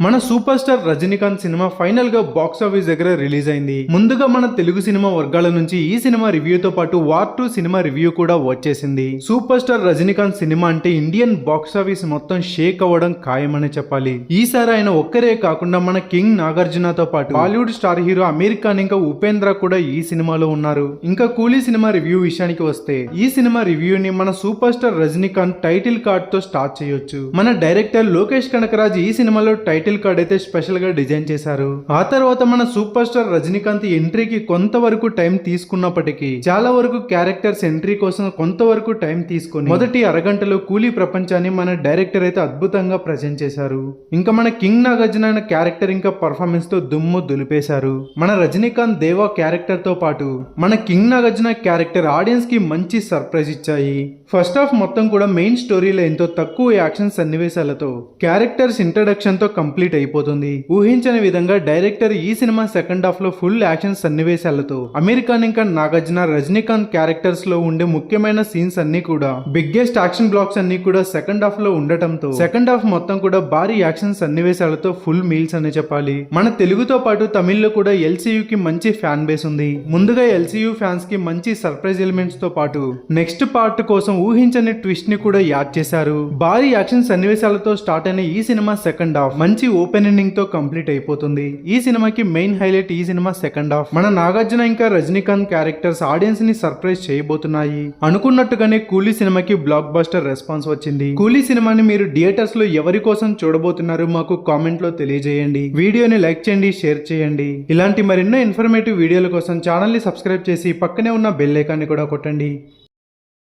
మన super star Rajinikanth సినిమా ఫైనల్గా బాక్స్ ఆఫీస్ దగ్గర రిలీజ్ అయింది. ముందుగా మన తెలుగు సినిమా వర్గాల నుంచి ఈ సినిమా రివ్యూ తో పాటు వార్ టూ సినిమా రివ్యూ కూడా వచ్చేసింది. సూపర్ స్టార్ రజనీకాంత్ సినిమా అంటే ఇండియన్ బాక్స్ ఆఫీస్ మొత్తం షేక్ అవ్వడం ఖాయమని చెప్పాలి. ఈసారి ఆయన ఒక్కరే కాకుండా మన కింగ్ నాగార్జునతో పాటు Bollywood star hero Aamir Khan ఇంకా ఉపేంద్ర కూడా ఈ సినిమాలో ఉన్నారు. ఇంకా కూలీ సినిమా రివ్యూ విషయానికి వస్తే ఈ సినిమా రివ్యూ ని మన సూపర్ స్టార్ రజనీకాంత్ టైటిల్ కార్డ్తో స్టార్ట్ చేయొచ్చు. మన డైరెక్టర్ లోకేష్ కనకరాజ్ ఈ సినిమాలో టైటిల్ కార్డ్ అయితే స్పెషల్గా డిజైన్ చేశారు. ఆ తర్వాత మన సూపర్ స్టార్ రజనీకాంత్ ఎంట్రీకి కొంతవరకు టైం తీసుకున్నప్పటికీ చాలా వరకు క్యారెక్టర్స్ ఎంట్రీ కోసం కొంతవరకు టైం తీసుకొని మొదటి అరగంటలో కూలీ ప్రపంచాన్ని మన డైరెక్టర్ అయితే అద్భుతంగా ప్రజెంట్ చేశారు. ఇంకా మన కింగ్ నాగార్జున అనే క్యారెక్టర్ ఇంకా పర్ఫార్మెన్స్తో దుమ్ము దులిపేశారు. మన రజనీకాంత్ దేవా క్యారెక్టర్తో పాటు మన కింగ్ నాగార్జున క్యారెక్టర్ ఆడియన్స్కి మంచి సర్ప్రైజ్ ఇచ్చాయి. ఫస్ట్ హాఫ్ మొత్తం కూడా మెయిన్ స్టోరీలో ఎంతో తక్కువ యాక్షన్ సన్నివేశాలతో క్యారెక్టర్స్ ఇంట్రడక్షన్తో కంప్లీట్ అయిపోతుంది. ఊహించని విధంగా డైరెక్టర్ ఈ సినిమా సెకండ్ హాఫ్లో ఫుల్ యాక్షన్ సన్నివేశాలతో అమెరికన్ ఇంకా నాగార్జున రజనీకాంత్ క్యారెక్టర్స్లో ఉండే ముఖ్యమైన సీన్స్ అన్ని కూడా బిగ్గెస్ట్ యాక్షన్ బ్లాక్స్ అన్ని కూడా సెకండ్ హాఫ్లో ఉండటంతో సెకండ్ హాఫ్ మొత్తం కూడా భారీ యాక్షన్ సన్నివేశాలతో ఫుల్ మీల్స్ అని చెప్పాలి. మన తెలుగుతో పాటు తమిళ్ళో కూడా ఎల్సీయూ కి మంచి ఫ్యాన్ బేస్ ఉంది. ముందుగా ఎల్సీయూ ఫ్యాన్స్కి మంచి సర్ప్రైజ్ ఎలిమెంట్స్తో పాటు నెక్స్ట్ పార్ట్ కోసం ఊహించని ట్విస్ట్ని కూడా యాడ్ చేశారు. భారీ యాక్షన్ సన్నివేశాలతో స్టార్ట్ అయిన ఈ సినిమా సెకండ్ హాఫ్ మంచి ఓపెన్ ఎండింగ్తో కంప్లీట్ అయిపోతుంది. ఈ సినిమాకి మెయిన్ హైలైట్ ఈ సినిమా సెకండ్ హాఫ్ మన నాగార్జున ఇంకా రజనీకాంత్ క్యారెక్టర్స్ ఆడియన్స్ని సర్ప్రైజ్ చేయబోతున్నాయి. అనుకున్నట్టుగానే కూలీ సినిమాకి బ్లాక్ బస్టర్ రెస్పాన్స్ వచ్చింది. కూలీ సినిమాని మీరు థియేటర్స్లో ఎవరి కోసం చూడబోతున్నారు మాకు కామెంట్లో తెలియజేయండి. వీడియోని లైక్ చేయండి షేర్ చేయండి. ఇలాంటి మరెన్నో ఇన్ఫర్మేటివ్ వీడియోల కోసం ఛానల్ని సబ్స్క్రైబ్ చేసి పక్కనే ఉన్న బెల్ ఐకాన్ని కూడా కొట్టండి.